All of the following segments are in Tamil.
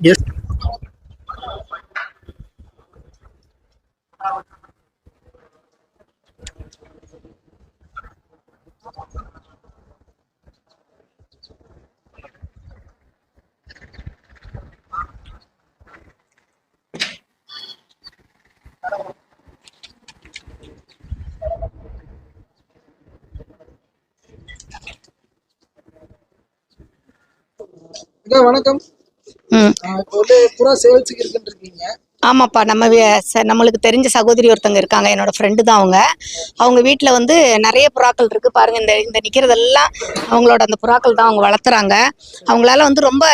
Yes. வணக்கம். இப்போ வந்து புறா சேல்ஸுக்கு இருக்குன்னு இருக்கீங்க ஆமாப்பா நம்ம ச- நம்மளுக்கு தெரிஞ்ச சகோதரி ஒருத்தங்க இருக்காங்க என்னோட ஃப்ரெண்டு தான் அவங்க. அவங்க வீட்டில் வந்து நிறைய புறாக்கள் இருக்கு பாருங்க இந்த இந்த நிற்கிறதெல்லாம் அவங்களோட அந்த புறாக்கள் தான் அவங்க வளர்த்துறாங்க. அவங்களால வந்து ரொம்ப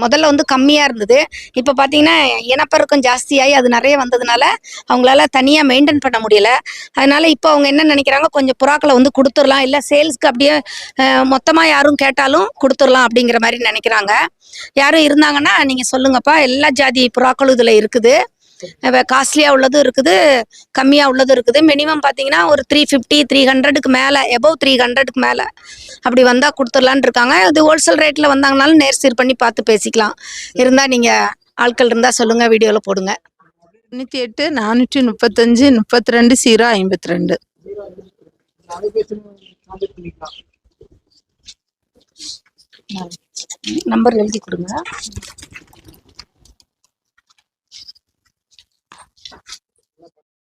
முதல்ல வந்து கம்மியாக இருந்தது. இப்போ பார்த்தீங்கன்னா இனப்பெருக்கம் ஜாஸ்தியாகி அது நிறைய வந்ததுனால அவங்களால தனியாக மெயின்டைன் பண்ண முடியல. அதனால இப்போ அவங்க என்ன நினைக்கிறாங்க கொஞ்சம் புறாக்களை வந்து கொடுத்துடலாம். இல்லை சேல்ஸ்க்கு அப்படியே மொத்தமாக யாரும் கேட்டாலும் கொடுத்துடலாம் அப்படிங்கிற மாதிரி நினைக்கிறாங்க. யாரும் இருந்தாங்கன்னா நீங்கள் சொல்லுங்கப்பா எல்லா ஜாதி புறாக்களும் இதில் இருக்குது. காஸ்ட்லியாக உள்ளதும் இருக்குது கம்மியாக உள்ளதும் இருக்குது. மினிமம் பார்த்தீங்கன்னா ஒரு த்ரீ ஃபிஃப்டி த்ரீ ஹண்ட்ரடுக்கு மேலே எபவ் த்ரீ ஹண்ட்ரடுக்கு மேலே அப்படி வந்தால் கொடுத்துடலான்னு இருக்காங்க. இது ஹோல்சேல் ரேட்டில் வந்தாங்கனாலும் நேர் சீர் பண்ணி பார்த்து பேசிக்கலாம். இருந்தால் நீங்கள் ஆட்கள் இருந்தால் சொல்லுங்கள் வீடியோவில் போடுங்க. தொண்ணூற்றி எட்டு நானூற்றி முப்பத்தஞ்சு முப்பத்தி ரெண்டு ஜீரோ ஐம்பத்தி ரெண்டு நம்பர் எழுதி கொடுங்க.